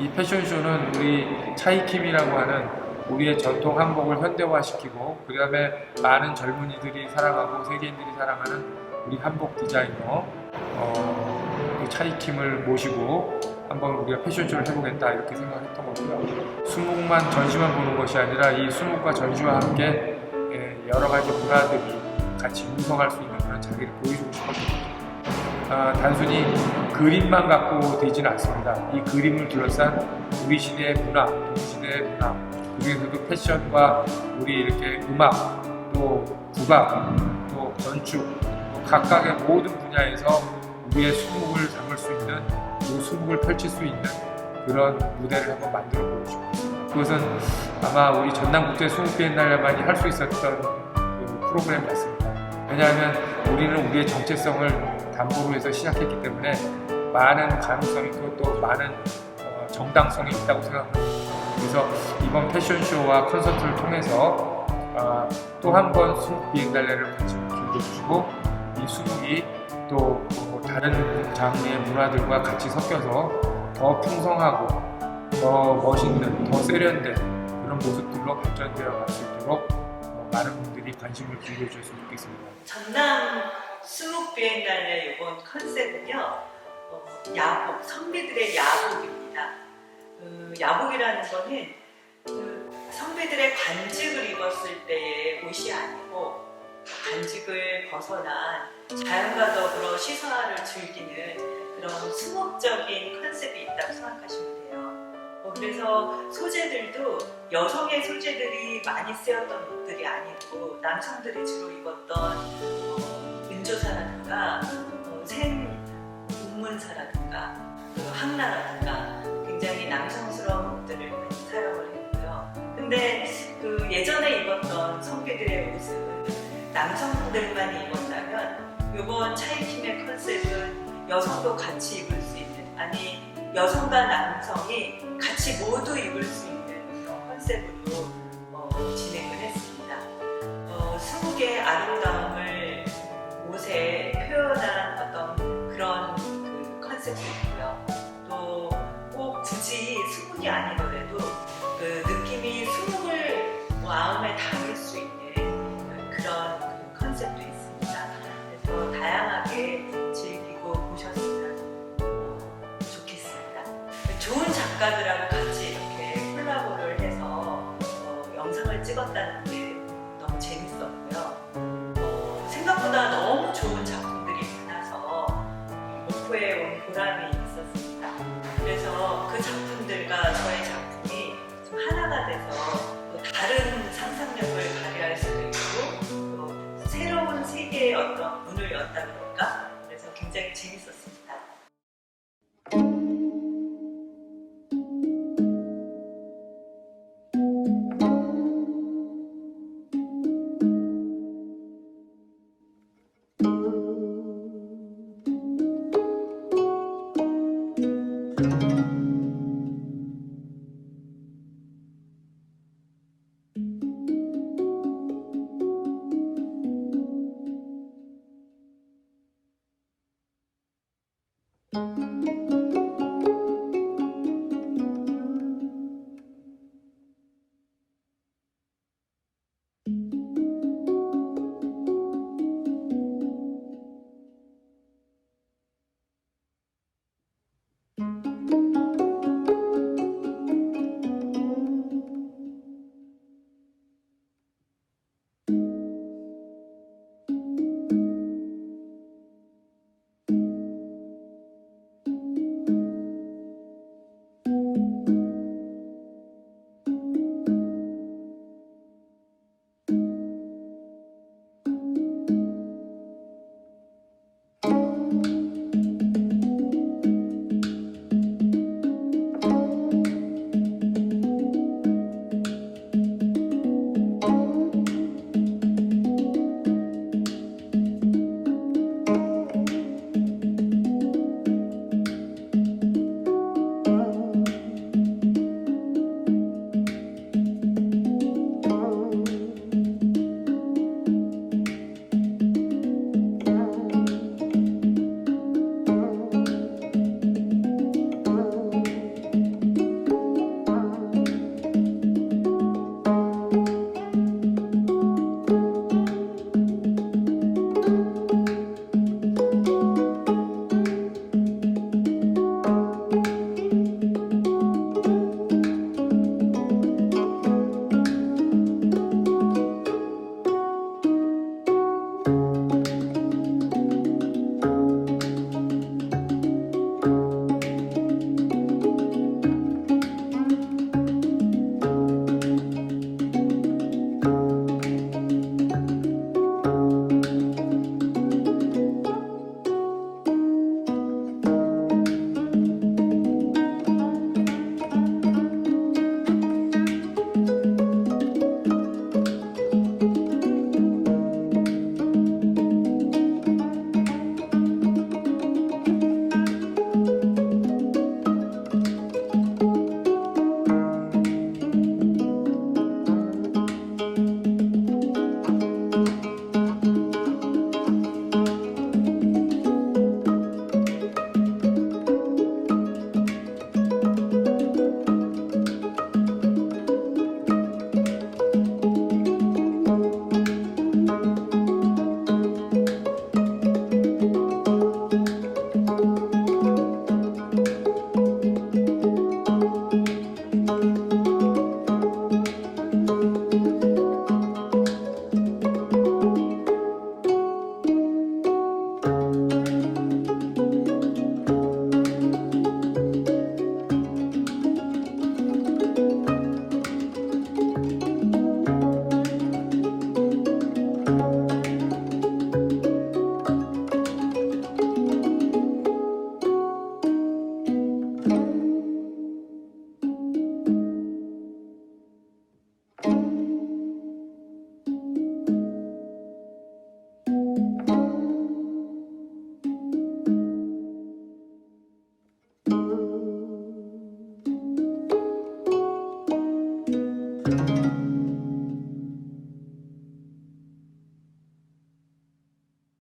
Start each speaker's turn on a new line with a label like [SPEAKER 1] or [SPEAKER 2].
[SPEAKER 1] 이 패션쇼는 우리 차이킴이라고 하는 우리의 전통 한복을 현대화시키고 그 다음에 많은 젊은이들이 사랑하고 세계인들이 사랑하는 우리 한복 디자이너 어, 그 차이킴을 모시고 한번 우리가 패션쇼를 해보겠다 이렇게 생각했던 거고요. 수목만 전시만 보는 것이 아니라 이 수목과 전시와 함께 예, 여러 가지 문화들이 같이 융성할 수 있는 그런 자리를 보여주고 싶었거든요. 아, 단순히 그림만 갖고 되지는 않습니다. 이 그림을 둘러싼 우리 시대의 문화, 우리 시대의 문화, 그중에서도 패션과 우리 이렇게 음악, 또 국악, 또 건축, 또 각각의 모든 분야에서 우리의 수목을 담을 수 있는, 그 수목을 펼칠 수 있는 그런 무대를 한번 만들어 보고 싶습니다. 그것은 아마 우리 전남국제 수목 비엔날레만이 할 수 있었던 그 프로그램 같습니다. 왜냐하면 우리는 우리의 정체성을 담보로 해서 시작했기 때문에 많은 가능성이 있고 또 많은 어, 정당성이 있다고 생각합니다. 그래서 이번 패션쇼와 콘서트를 통해서 아, 또한 번 수묵 비행달래를 같이 즐겨주시고 이 수묵이 또 어, 다른 장르의 문화들과 같이 섞여서 더 풍성하고 더 멋있는, 더 세련된 그런 모습들로 발전되어 갈 수 있도록 어, 많은 분들이 관심을 기울여 주셨으면 좋겠습니다.
[SPEAKER 2] 수묵 비엔날레 이번 컨셉은요 어, 야복 선비들의 야복입니다. 그 야복이라는 거는 그 선비들의 관직을 입었을 때의 옷이 아니고 관직을 벗어난 자연과 더불어 시사를 즐기는 그런 수목적인 컨셉이 있다고 생각하시면 돼요. 어, 그래서 소재들도 여성의 소재들이 많이 쓰였던 옷들이 아니고 남성들이 주로 입었던 어, 은조사라든가 어, 생 운문사라든가 그 항라라든가 굉장히 남성스러운 옷들을 많이 사용을 했고요. 근데 그 예전에 입었던 성비들의 옷은 남성들만이 입었다면 이번 차이킴의 컨셉은 여성도 같이 입을 수 있는 아니 여성과 남성이 같이 모두 입을 수 있는 컨셉으로 찍었다는 게 너무 재밌었고요. 어, 생각보다 너무 좋은 작품들이 많아서 목포에 온 보람이 있었습니다. 그래서 그 작품들과 저의 작품이 좀 하나가 돼서 또 다른 상상력을 발휘할 수도 있고 또 새로운 세계의 어떤 문을 였다 그럴까? 그래서 굉장히 재밌었습니다. Thank you.